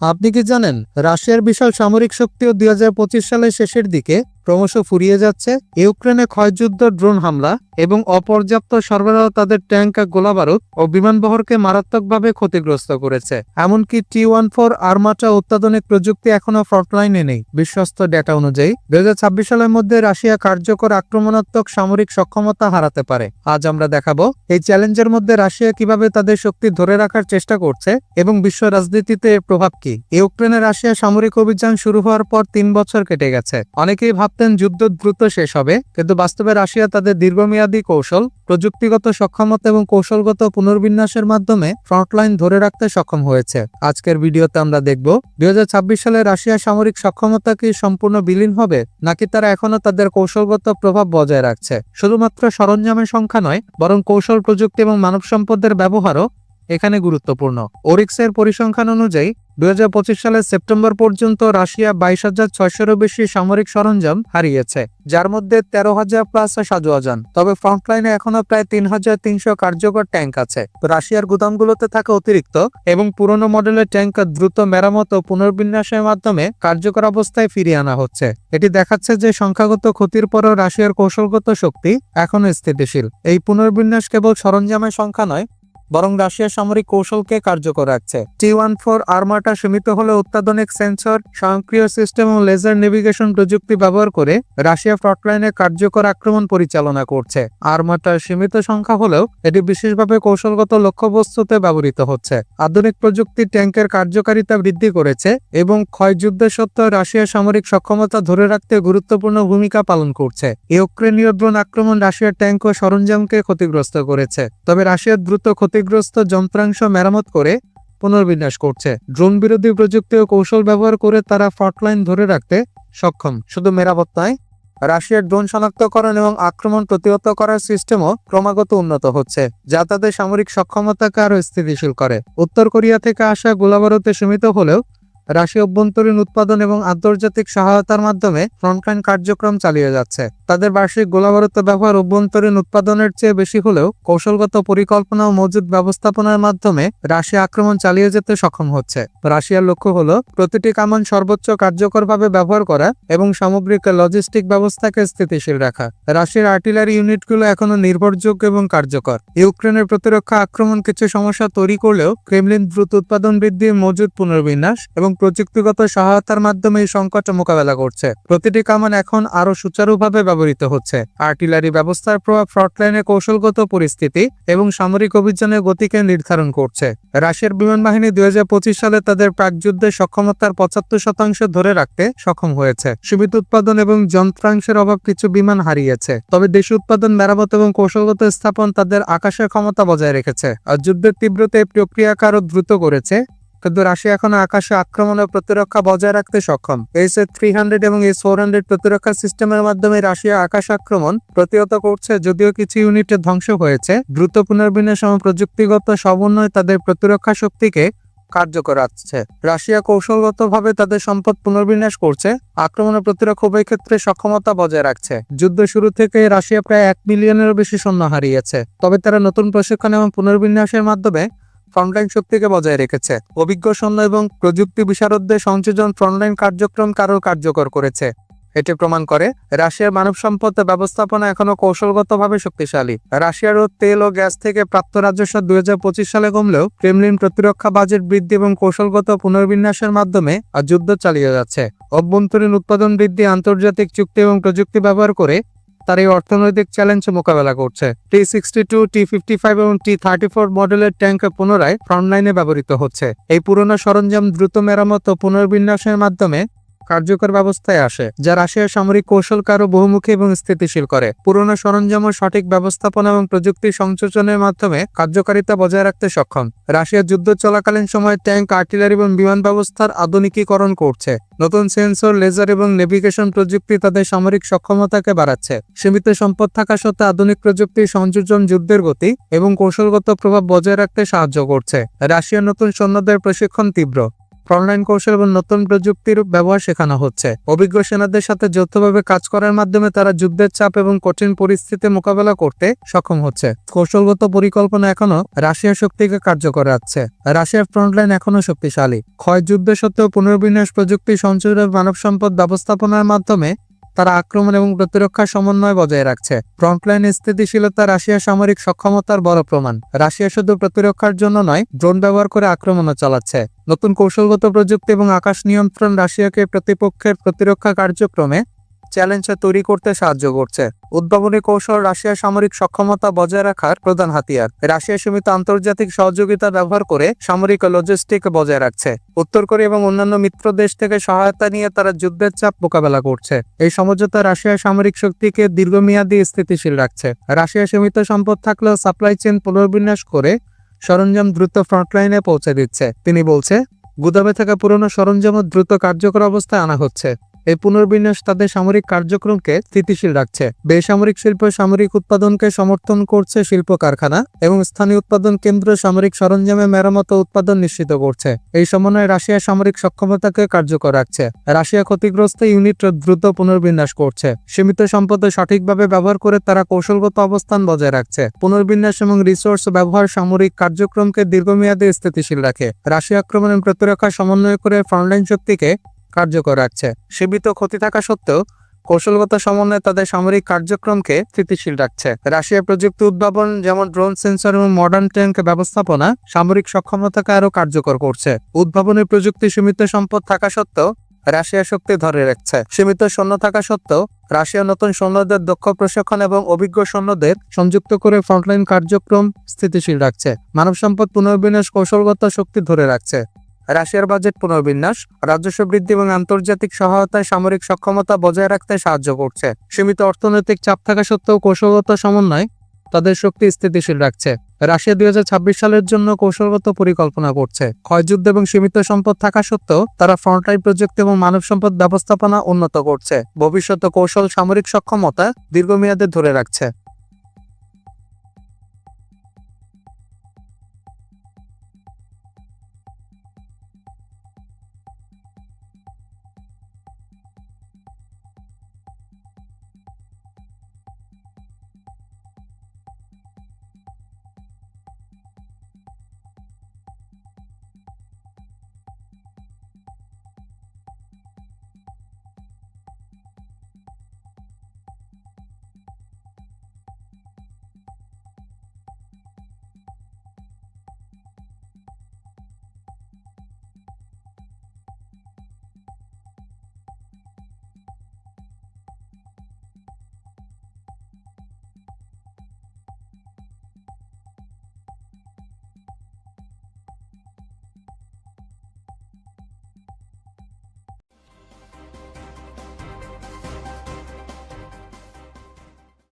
আপনি কি জানেন রাশিয়ার বিশাল সামরিক শক্তিও দুই হাজার পঁচিশ সালের শেষের দিকে ক্রমশ ফুরিয়ে যাচ্ছে। ইউক্রেনে ক্ষয়যুদ্ধ, ড্রোন হামলা এবং অপর্যাপ্ত সরবরাহ তাদের ট্যাঙ্ক, গোলাবারুদ ও বিমানবহরকে মারাত্মকভাবে ক্ষতিগ্রস্ত করেছে। এমনকি টি ওয়ান ফোর আর্মাটা অত্যাধুনিক প্রযুক্তি এখনও ফ্রন্টলাইনে নেই। বিশ্বস্ত ডেটা অনুযায়ী, দুই সালের মধ্যে রাশিয়া কার্যকর আক্রমণাত্মক সামরিক সক্ষমতা হারাতে পারে। আজ আমরা দেখাবো এই চ্যালেঞ্জের মধ্যে রাশিয়া কীভাবে তাদের শক্তি ধরে রাখার চেষ্টা করছে এবং বিশ্ব রাজনীতিতে এর প্রভাব কি। ইউক্রেনে রাশিয়া সামরিক অভিযান শুরু হওয়ার পর তিন বছর কেটে গেছে। অনেকেই ভাবতেন যুদ্ধ দ্রুত শেষ হবে, কিন্তু বাস্তবে রাশিয়া তাদের দীর্ঘমেয়াদী কৌশল, প্রযুক্তিগত সক্ষমতা এবং কৌশলগত পুনর্বিন্যাসের মাধ্যমে ফ্রন্টলাইন ধরে রাখতে সক্ষম হয়েছে। আজকের ভিডিওতে আমরা দেখব, দুই হাজার ছাব্বিশ সালে রাশিয়া সামরিক সক্ষমতা কি সম্পূর্ণ বিলীন হবে, নাকি তারা এখনও তাদের কৌশলগত প্রভাব বজায় রাখছে। শুধুমাত্র সরঞ্জামের সংখ্যা নয়, বরং কৌশল, প্রযুক্তি এবং মানব সম্পদের ব্যবহারও এখানে গুরুত্বপূর্ণ। ওরিক্সের পরিসংখ্যান অনুযায়ী দুই হাজার পঁচিশ সালের সেপ্টেম্বর পর্যন্ত রাশিয়া বাইশ হাজার ছয়শোরও বেশি সামরিক সরঞ্জাম হারিয়েছে, যার মধ্যে তেরো হাজার প্লাস সাজোয়াজান। তবে ফ্রন্টলাইনে এখনও প্রায় তিন হাজার তিনশো কার্যকর ট্যাঙ্ক আছে। রাশিয়ার গুদামগুলোতে থাকা অতিরিক্ত এবং পুরনো মডেলের ট্যাঙ্ক দ্রুত মেরামত ও পুনর্বিন্যাসের মাধ্যমে কার্যকর অবস্থায় ফিরিয়ে আনা হচ্ছে। এটি দেখাচ্ছে যে সংখ্যাগত ক্ষতির পরও রাশিয়ার কৌশলগত শক্তি এখনও স্থিতিশীল। এই পুনর্বিন্যাস কেবল সরঞ্জামের সংখ্যা নয় বরং রাশিয়ার সামরিক কৌশলকে কার্যকর রাখছে। টি ওয়ান ফোর আর্মাটা সীমিত হলে অত্যাধুনিক সেন্সর, স্বয়ংক্রিয় সিস্টেম ও লেজার নেভিগেশন প্রযুক্তি ব্যবহার করে রাশিয়া ফ্রন্টলাইনে কার্যকর আক্রমণ পরিচালনা করছে। আর্মাটা সীমিত সংখ্যা হলেও এটি বিশেষভাবে কৌশলগত লক্ষ্যবস্তুতে ব্যবহৃত হচ্ছে। আধুনিক প্রযুক্তি ট্যাঙ্কের কার্যকারিতা বৃদ্ধি করেছে এবং ক্ষয়যুদ্ধের সত্ত্বেও রাশিয়ার সামরিক সক্ষমতা ধরে রাখতে গুরুত্বপূর্ণ ভূমিকা পালন করছে। ইউক্রেনীয় ড্রোন আক্রমণ রাশিয়ার ট্যাঙ্ক ও সরঞ্জামকে ক্ষতিগ্রস্ত করেছে। তবে রাশিয়ার দ্রুত ক্ষতিগ্রস্ত যন্ত্রাংশ মেরামত করে পুনর্বিন্যাস করছে। ড্রোন বিরোধী প্রযুক্তি ও কৌশল ব্যবহার করে তারা ফ্রন্টলাইন ধরে রাখতে সক্ষম। শুধু মেরামত নয়, রাশিয়ার ড্রোন শনাক্তকরণ এবং আক্রমণ প্রতিহত করার সিস্টেমও ক্রমাগত উন্নত হচ্ছে, যা তাদের সামরিক সক্ষমতাকে আরও স্থিতিশীল করে। উত্তর কোরিয়া থেকে আসা গোলাবারতে সীমিত হলেও রাশিয়া অভ্যন্তরীণ উৎপাদন এবং আন্তর্জাতিক সহায়তার মাধ্যমে ফ্রন্টলাইন কার্যক্রম চালিয়ে যাচ্ছে। তাদের বার্ষিক গোলাবারুদ ব্যবহার অভ্যন্তরীণ উৎপাদনের চেয়ে বেশি হলেও কৌশলগত পরিকল্পনা ও মজুদ ব্যবস্থাপনার মাধ্যমে রাশিয়া আক্রমণ চালিয়ে যেতে সক্ষম হচ্ছে। রাশিয়ার লক্ষ্য হল প্রতিটি কামান সর্বোচ্চ কার্যকরভাবে ব্যবহার করা এবং সামগ্রিক লজিস্টিক ব্যবস্থাকে স্থিতিশীল রাখা। রাশিয়ার আর্টিলারি ইউনিটগুলো এখনও নির্ভরযোগ্য এবং কার্যকর। ইউক্রেনের প্রতিরক্ষা আক্রমণ কিছু সমস্যা তৈরি করলেও ক্রেমলিন দ্রুত উৎপাদন বৃদ্ধি মজুদ পুনর্বিন্যাস এবং প্রযুক্তিগত সহায়তার মাধ্যমে এই সংকট মোকাবেলা করছে। প্রতিটি কামান এখন আরও সুচারুভাবে ব্যবহৃত হচ্ছে। আর্টিলারি ব্যবস্থার প্রভাব ফ্রন্টলাইনে কৌশলগত পরিস্থিতি এবং সামরিক অভিযানের গতিকে নির্ধারণ করছে। রাশিয়ার বিমান বাহিনী দুই হাজার পঁচিশ সালে তাদের প্রাকযুদ্ধের সক্ষমতার পঁচাত্তর শতাংশ ধরে রাখতে সক্ষম হয়েছে। সীমিত উৎপাদন এবং যন্ত্রাংশের অভাব কিছু বিমান হারিয়েছে। তবে দেশ উৎপাদন মেরামত এবং কৌশলগত স্থাপন তাদের আকাশের ক্ষমতা বজায় রেখেছে। আর যুদ্ধের তীব্রতা এই প্রক্রিয়াকে দ্রুত করেছে কিন্তু রাশিয়া এখনও আকাশে আক্রমণ ও প্রতিরক্ষা বজায় রাখতে সক্ষম। এস থ্রি হান্ড্রেড এবং এস ফোর হান্ড্রেড প্রতিরক্ষা সিস্টেমের মাধ্যমে রাশিয়া আকাশ আক্রমণ প্রতিহত করছে যদিও কিছু ইউনিটের ধ্বংস হয়েছে। দ্রুত পুনর্বিন্যাস এবং প্রযুক্তিগত সমন্বয় তাদের প্রতিরক্ষা শক্তিকে কার্যকর আছে রাশিয়া কৌশলগতভাবে তাদের সম্পদ পুনর্বিন্যাস করছে, আক্রমণ প্রতিরক্ষা উভয় ক্ষেত্রে সক্ষমতা বজায় রাখছে। যুদ্ধ শুরু থেকে রাশিয়া প্রায় এক মিলিয়নেরও বেশি সৈন্য হারিয়েছে। তবে তারা নতুন প্রশিক্ষণ এবং পুনর্বিন্যাসের মাধ্যমে ফ্রন্টলাইন শক্তিকে বজায় রেখেছে। অভিজ্ঞ সৈন্য এবং প্রযুক্তি বিশারদদের সংযোজন ফ্রন্টলাইন কার্যক্রম কারও কার্যকর করেছে। এটি প্রমাণ করে, রাশিয়ার মানব সম্পদ ব্যবস্থাপনা এখনও কৌশলগতভাবে শক্তিশালী। রাশিয়ার ও তেল ও গ্যাস থেকে প্রাপ্ত রাজস্ব দুই হাজার পঁচিশ সালে কমলেও ক্রেমলিন প্রতিরক্ষা বাজেট বৃদ্ধি এবং কৌশলগত পুনর্বিন্যাসের মাধ্যমে যুদ্ধ চালিয়ে যাচ্ছে। অভ্যন্তরীণ উৎপাদন বৃদ্ধি, আন্তর্জাতিক চুক্তি এবং প্রযুক্তি ব্যবহার করে তার এই অর্থনৈতিক চ্যালেঞ্জ মোকাবেলা করছে। T sixty two T fifty five এবং টি থার্টি ফোর মডেলের ট্যাঙ্ক পুনরায় ফ্রন্টলাইনে ব্যবহৃত হচ্ছে। এই পুরনো সরঞ্জাম দ্রুত মেরামত ও পুনর্বিন্যাসের মাধ্যমে কার্যকর ব্যবস্থায় আসে যা রাশিয়ার সামরিক কৌশলকে আরও বহুমুখী এবং স্থিতিশীল করে। পুরনো সরঞ্জাম ও সঠিক ব্যবস্থাপনা এবং প্রযুক্তি সংযোজনের মাধ্যমে কার্যকারিতা বজায় রাখতে সক্ষম। রাশিয়ার যুদ্ধ চলাকালীন সময় ট্যাঙ্ক, আর্টিলারি এবং বিমান ব্যবস্থার আধুনিকীকরণ করছে। নতুন সেন্সর, লেজার এবং নেভিগেশন প্রযুক্তি তাদের সামরিক সক্ষমতাকে বাড়াচ্ছে। সীমিত সম্পদ থাকা সত্ত্বেও আধুনিক প্রযুক্তির সংযোজন যুদ্ধের গতি এবং কৌশলগত প্রভাব বজায় রাখতে সাহায্য করছে। রাশিয়ার নতুন সৈন্যদের প্রশিক্ষণ তীব্র। ফ্রন্টলাইন কৌশল এবং নতুন প্রযুক্তির ব্যবহার শেখানো হচ্ছে। অভিজ্ঞ সেনাদের সাথে যৌথভাবে কাজ করার মাধ্যমে তারা যুদ্ধের চাপ এবং কঠিন পরিস্থিতি মোকাবেলা করতে সক্ষম হচ্ছে। কৌশলগত পরিকল্পনা এখনও রাশিয়ার শক্তিকে কার্যকর রাখছে। রাশিয়ার ফ্রন্টলাইন এখনও শক্তিশালী। ক্ষয় যুদ্ধ সত্ত্বেও পুনর্বিন্যাস প্রযুক্তি সঞ্চয় এবং মানব সম্পদ ব্যবস্থাপনার মাধ্যমে তারা আক্রমণ এবং প্রতিরক্ষা সমন্বয় বজায় রাখছে। ফ্রন্টলাইন স্থিতিশীলতা রাশিয়া সামরিক সক্ষমতার বড় প্রমাণ। রাশিয়া শুধু প্রতিরক্ষার জন্য নয়, ড্রোন ব্যবহার করে আক্রমণও চালাচ্ছে। নতুন কৌশলগত প্রযুক্তি এবং আকাশ নিয়ন্ত্রণ রাশিয়াকে প্রতিপক্ষের প্রতিরক্ষা কার্যক্রমে চ্যালেঞ্জ তৈরি করতে সাহায্য করছে। উদ্ভাবনী কৌশল রাশিয়ার সামরিক সক্ষমতা বজায় রাখার প্রধান হাতিয়ার। রাশিয়া সীমিত আন্তর্জাতিক সহযোগিতা ব্যবহার করে সামরিক লজিস্টিক বজায় রাখছে। উত্তর কোরিয়া এবং অন্যান্য মিত্র দেশ থেকে সহায়তা নিয়ে তারা যুদ্ধের চাপ মোকাবেলা করছে। এই সমঝোতা রাশিয়ার সামরিক শক্তিকে দীর্ঘমেয়াদী স্থিতিশীল রাখছে। রাশিয়া সীমিত সম্পদ থাকলেও সাপ্লাই চেইন পুনর্বিন্যাস করে সরঞ্জাম দ্রুত ফ্রন্টলাইনে পৌঁছে দিচ্ছে। তিনি বলছে, গুদামে থাকা পুরনো সরঞ্জামও দ্রুত কার্যকর অবস্থায় আনা হচ্ছে। এই পুনর্বিন্যাস তাদের সামরিক কার্যক্রমকে স্থিতিশীল রাখছে। বেসামরিক শিল্প সামরিক উৎপাদনকে সমর্থন করছে শিল্প কারখানা এবং স্থানীয় উৎপাদন কেন্দ্র সামরিক সরঞ্জামে মেরামত উৎপাদন নিশ্চিত করছে। এই সমন্বয়ে রাশিয়ার সামরিক সক্ষমতাকে কার্যকর রাখছে। রাশিয়া ক্ষতিগ্রস্ত ইউনিট দ্রুত পুনর্বিন্যাস করছে। সীমিত সম্পদ সঠিকভাবে ব্যবহার করে তারা কৌশলগত অবস্থান বজায় রাখছে। পুনর্বিন্যাস এবং রিসোর্স ব্যবহার সামরিক কার্যক্রমকে দীর্ঘমেয়াদে স্থিতিশীল রাখে। রাশিয়া আক্রমণের প্রতিরক্ষা সমন্বয় করে ফ্রন্টলাইন শক্তিকে কার্যকর রাখছে। সীমিত ক্ষতি থাকা সত্ত্বেও কৌশলগত সমন্বয়ে তাদের সামরিক কার্যক্রমকে স্থিতিশীল রাখছে। রাশিয়া প্রযুক্তি উদ্ভাবন যেমন ড্রোন সেন্সর এবং মডার্ন ট্যাঙ্ক ব্যবস্থাপনা সামরিক সক্ষমতাকে আরও কার্যকর করছে। উদ্ভাবনী প্রযুক্তি সীমিত সম্পদ থাকা সত্ত্বেও রাশিয়া শক্তি ধরে রাখছে। সীমিত সৈন্য থাকা সত্ত্বেও রাশিয়া নতুন সৈন্যদের দক্ষ প্রশিক্ষণ এবং অভিজ্ঞ সৈন্যদের সংযুক্ত করে ফ্রন্টলাইন কার্যক্রম স্থিতিশীল রাখছে। মানব সম্পদ পুনর্বিন্যাস কৌশলগত শক্তি ধরে রাখছে। রাশিয়ার বাজেট পুনর্বিন্যাস, রাজস্ব বৃদ্ধি এবং আন্তর্জাতিক সহায়তায় সামরিক সক্ষমতা বজায় রাখতে সাহায্য করছে। সীমিত অর্থনৈতিক চাপ থাকা সত্ত্বেও কৌশলগত সমন্বয় তাদের শক্তি স্থিতিশীল রাখছে। রাশিয়া দুই ছাব্বিশ সালের জন্য কৌশলগত পরিকল্পনা করছে। ক্ষয়যুদ্ধ এবং সীমিত সম্পদ থাকা সত্ত্বেও তারা ফ্রন্টলাইন প্রযুক্তি এবং মানব সম্পদ ব্যবস্থাপনা উন্নত করছে। ভবিষ্যতে কৌশল সামরিক সক্ষমতা দীর্ঘমেয়াদে ধরে রাখছে।